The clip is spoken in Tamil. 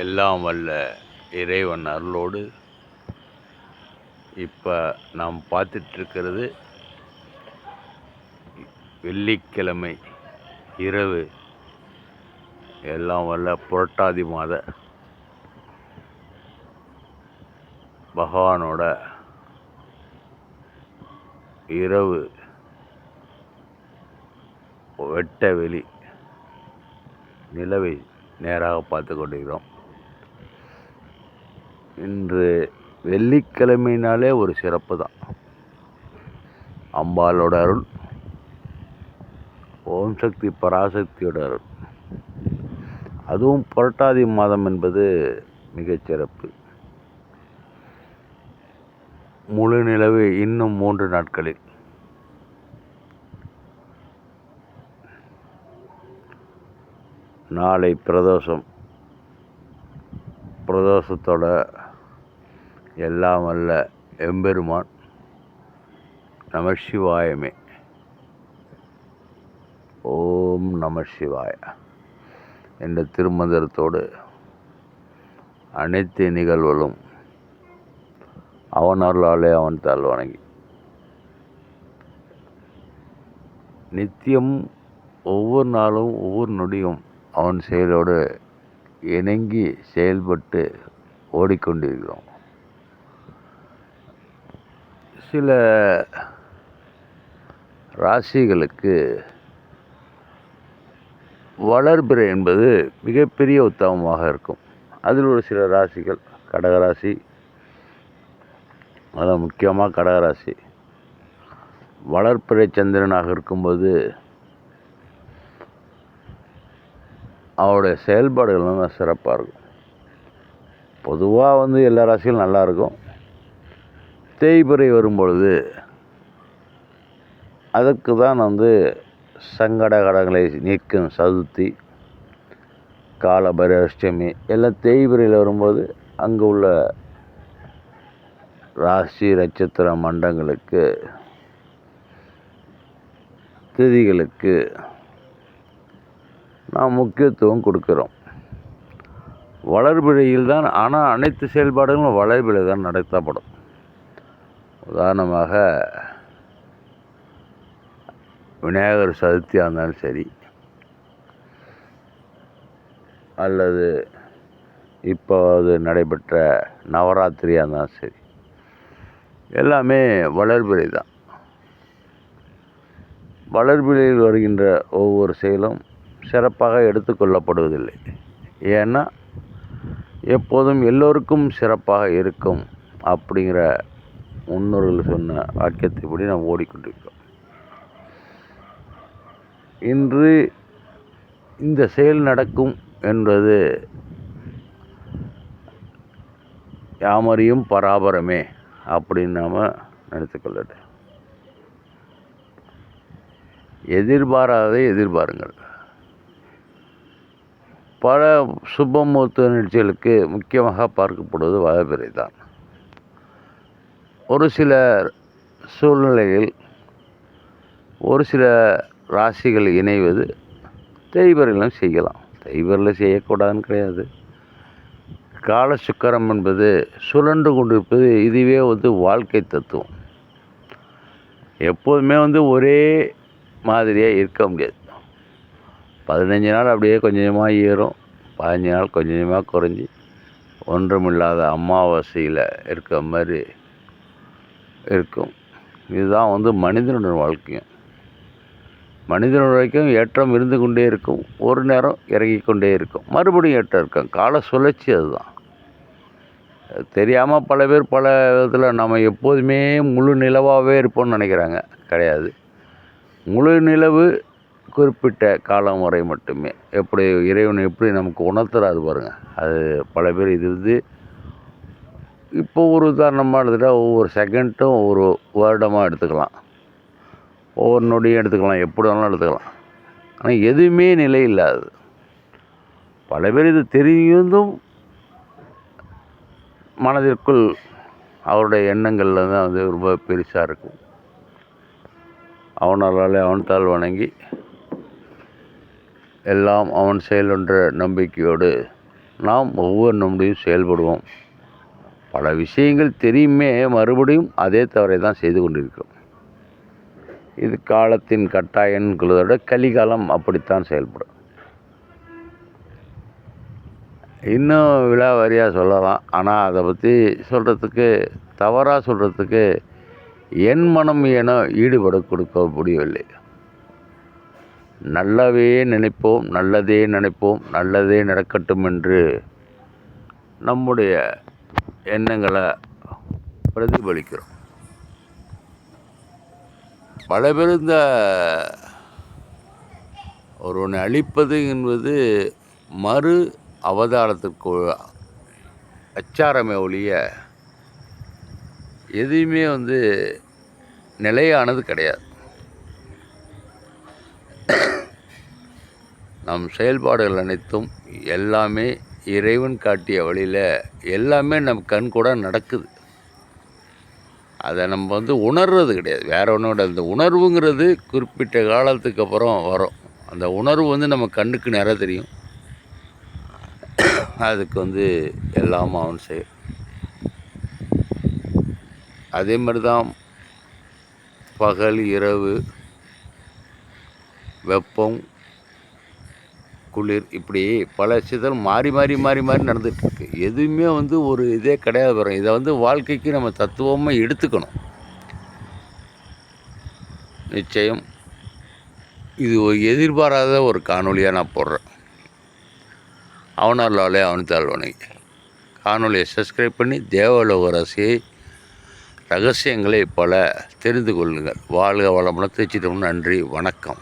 எல்லாம் வல்ல இறைவன் அருளோடு இப்போ நாம் பார்த்துட்ருக்கிறது வெள்ளிக்கிழமை இரவு. எல்லாம் வல்ல புரட்டாதி மாத பகவானோட இரவு. வெட்ட வெளி நிலவை நேராக பார்த்து கொண்டிருக்கிறோம். இன்று வெள்ளிக்கிழமைனாலே ஒரு சிறப்பு தான். அம்பாளோட அருள் ஓம் சக்தி பராசக்தியோட அருள். அதுவும் புரட்டாதி மாதம் என்பது மிகச் சிறப்பு. முழு நிலவு இன்னும் மூன்று நாட்களில். நாளை பிரதோஷம். பிரதோஷத்தோட எல்லாம் அல்ல எம்பெருமான் நமசிவாயமே ஓம் நமசிவாய என்ற திருமந்திரத்தோடு அனைத்து நிகழ்வுகளும் அவன் அருளாலே அவன் தாழ் வணங்கி. நித்தியம் ஒவ்வொரு நாளும் ஒவ்வொரு நொடியும் அவன் செயலோடு இணங்கி செயல்பட்டு ஓடிக்கொண்டிருக்கிறோம். சில ராசிகளுக்கு வளர்பிறை என்பது மிகப்பெரிய உத்தமமாக இருக்கும். அதில் ஒரு சில ராசிகள் கடகராசி அதான் முக்கியமாக கடகராசி. வளர்ப்பிறை சந்திரனாக இருக்கும்போது அவருடைய செயல்பாடுகள் நல்லா சிறப்பாக இருக்கும். பொதுவாக வந்து எல்லா ராசிகளும் நல்லாயிருக்கும் தேய்பிறை வரும்பொழுது அதுக்கு தான் வந்து சங்கட கடங்களை நீக்கும் சதுர்த்தி காலபைரஷ்டமி எல்லாம் தேய்பிறையில் வரும்போது அங்கே உள்ள ராசி நட்சத்திர மண்டங்களுக்கு திதிகளுக்கு நாம் முக்கியத்துவம் கொடுக்குறோம். வளர்பிழையில் தான் ஆனால் அனைத்து செயல்பாடுகளும் வளர்பிழை தான் நடத்தப்படும். உதாரணமாக விநாயகர் சதுர்த்தியாக இருந்தாலும் சரி அல்லது இப்போது நடைபெற்ற நவராத்திரியாக இருந்தாலும் சரி எல்லாமே வளர்பிறை தான் வளர்பிறையில் வருகின்ற ஒவ்வொரு செயலும் சிறப்பாக எடுத்துக்கொள்ளப்படுவதில்லை ஏன்னா எப்போதும் எல்லோருக்கும் சிறப்பாக இருக்கும் அப்படிங்கிற முன்னோர்கள் சொன்ன வாக்கியத்தைப்படி நாம் ஓடிக்கொண்டிருக்கிறோம். இன்று இந்த செயல் நடக்கும் என்பது யாமறியும் பராபரமே அப்படின்னு நாம் நினைத்துக்கொள்ளட்டு எதிர்பாராததை எதிர்பாருங்கள். பல சுபமுகூர்த்த நிகழ்ச்சிகளுக்கு முக்கியமாக பார்க்கப்படுவது வளர்பிறை தான். ஒரு சில சூழ்நிலையில் ஒரு சில ராசிகள் இணைவது தேய்வரையிலும் செய்யலாம். தேய்வரில் செய்யக்கூடாதுன்னு கிடையாது. கால சுக்கரம் என்பது சுழன்று கொண்டிருப்பது இதுவே வந்து வாழ்க்கை தத்துவம். எப்போதுமே வந்து ஒரே மாதிரியாக இருக்க முடியாது. பதினஞ்சு நாள் அப்படியே கொஞ்சம் கொஞ்சமாக ஏறும். பதினஞ்சு நாள் கொஞ்சம் கொஞ்சமாக குறைஞ்சி. ஒன்றுமில்லாத அமாவாசையில் இருக்கிற மாதிரி இருக்கும். இதுதான் வந்து மனிதனுடைய வாழ்க்கையும் மனிதனுடைய வாழ்க்கையும் ஏற்றம் இருந்து கொண்டே இருக்கும். ஒரு நேரம் இறங்கி கொண்டே இருக்கும். மறுபடியும் ஏற்றம் இருக்கும். கால சுழற்சி அதுதான். தெரியாமல் பல பேர் பல விதத்தில் நம்ம எப்போதுமே முழு நிலவாகவே இருப்போம்னு நினைக்கிறாங்க. கிடையாது. முழு நிலவு குறிப்பிட்ட காலம் வரை மட்டுமே. எப்படி இறைவன் எப்படி நமக்கு உணர்த்துறாரு பாருங்கள் அது பல பேர் இது வந்து இப்போ ஒரு உதாரணமாக எடுத்துகிட்டா ஒவ்வொரு செகண்ட்டும் ஒவ்வொரு வருடமாக எடுத்துக்கலாம். ஒவ்வொரு நொடியும் எடுத்துக்கலாம். எப்படி வேணாலும் எடுத்துக்கலாம். ஆனால் எதுவுமே நிலை இல்லாது பல பேர் இது தெரிந்தும் மனதிற்குள் அவருடைய எண்ணங்களில் தான் வந்து ரொம்ப பெருசாக இருக்கும். அவனாலே அவன்தால் வணங்கி எல்லாம் அவன் செயல் என்ற நம்பிக்கையோடு நாம் ஒவ்வொரு நொடியும் செயல்படுவோம். பல விஷயங்கள் தெரியுமே மறுபடியும் அதே தவறை தான் செய்து கொண்டிருக்கிறோம். இது காலத்தின் கட்டாயங்கிறத கலிகாலம் அப்படித்தான் செயல்படும். இன்னும் விலாவாரியாக சொல்லலாம். ஆனால் அதை பற்றி சொல்கிறதுக்கு தவறாக சொல்கிறதுக்கு என் மனம் ஏனோ ஈடுபட கொடுக்க முடியவில்லை நல்லவே நினைப்போம் நல்லதே நினைப்போம் நல்லதே நடக்கட்டும் என்று நம்முடைய எண்ணங்களை பிரதிபலிக்கிறோம். பல பேர் இந்த ஒருவனை அழிப்பது என்பது மறு அவதாரத்திற்கு அச்சாரமே ஒழிய எதையுமே வந்து நிலையானது கிடையாது. நம் செயல்பாடுகள் அனைத்தும் எல்லாமே இறைவன் காட்டிய வழியில் எல்லாமே நம் கண் கூட நடக்குது. அதை நம்ம வந்து உணர்றது கிடையாது. வேற ஒன்றோட அந்த இந்த உணர்வுங்கிறது குறிப்பிட்ட காலத்துக்கு அப்புறம் வரும். அந்த உணர்வு வந்து நம்ம கண்ணுக்கு நேராக தெரியும். அதுக்கு வந்து எல்லாமும் அவன் செய் அதே மாதிரி தான் பகல் இரவு வெப்பம் குளிர் இப்படி பல சிதல் மாறி மாறி மாறி மாறி நடந்துகிட்ருக்கு எதுவுமே வந்து ஒரு இதே கிடையாது வரும் இதை வந்து வாழ்க்கைக்கு நம்ம தத்துவமாக எடுத்துக்கணும். நிச்சயம். இது ஒரு எதிர்பாராத ஒரு காணொளியாக நான் போடுறேன். அவனார்லாலே அவனித்தாழ்வனை காணொலியை சப்ஸ்கிரைப் பண்ணி தேவலோக ரசியை ரகசியங்களை பல தெரிந்து கொள்ளுங்கள். வாழ்க வளமுடன் திருச்சிட்டோம் நன்றி. வணக்கம்.